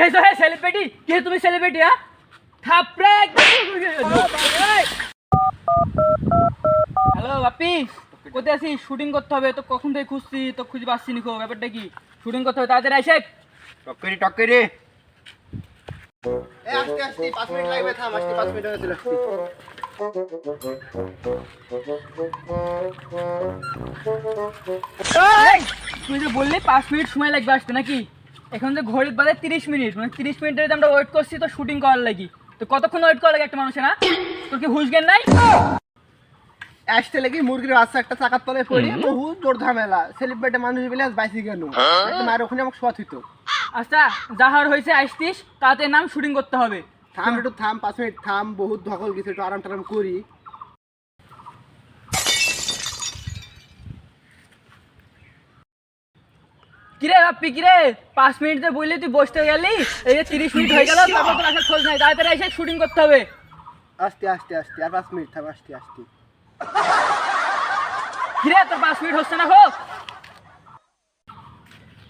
হয়েছো হ্যাঁ সেলিব্রিটি কে তুমি সেলিব্রিটি হ্যাঁ? থাপড়ে হ্যালো বাপি কোথায় আছিস? শুটিং করতে হবে তো কখন থেকে খুঁজছি? তো খুঁজে পাচ্ছি নিকো ব্যাপারটা কি? শুটিং করতে হবে তাড়াতাড়ি আইসে টক্করি টক্করি। তুই যে বললি পাঁচ মিনিট সময় লাগবে আসতে নাকি? এখন যে ঘড়ির বাজে তিরিশ মিনিট মানে তিরিশ মিনিটের যে আমরা ওয়েট করছি তো শুটিং করার লাগি। তো কতক্ষণ ওয়েট করা লাগে একটা মানুষের না তোর কি হুশ জ্ঞান নাই? আসতে লাগি মুরগির বাচ্চা একটা চাকার তলে পড়ি বহু জোর ঝামেলা। সেলিব্রিটি মানুষ বলে আজ বাইসি কেন মায়ের ওখানে আমাকে হইতো। আচ্ছা যাহার হয়েছে আসতিস তাতে নাম শুটিং করতে হবে। থাম একটু থাম পাঁচ মিনিট থাম বহুত ধকল গেছে একটু আরাম টারাম করি। কিরে বাপ্পি কিরে? পাঁচ মিনিট যে বললি তুই বসতে গেলি? এই যে তিরিশ মিনিট হয়ে গেল তারপর তোর আসার খোঁজ নাই। তাড়াতাড়ি এসে শুটিং করতে হবে। আস্তে আস্তে আস্তে আর পাঁচ মিনিট থাম আস্তে আস্তে। কিরে তোর পাঁচ মিনিট হচ্ছে না হোক।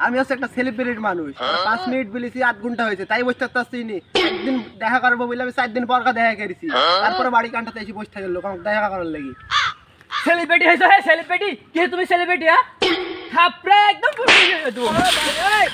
আমি হচ্ছে একটা সেলিব্রিটি মানুষ। পাঁচ মিনিট বলেছি আধ ঘণ্টা হয়েছে। তাই বসতে পারছি নি একদিন দেখা করব বলে আমি চার দিন পর দেখা করেছি। তারপরে বাড়ি কান্টাতে এসে বসে থাকে আমাকে দেখা করার লাগি। সেলিব্রিটি হয়েছে হ্যাঁ সেলিব্রিটি কে তুমি সেলিব্রিটি হ্যাঁ? থাপড়ে একদম ফুটিয়ে দেবো। এই, এই,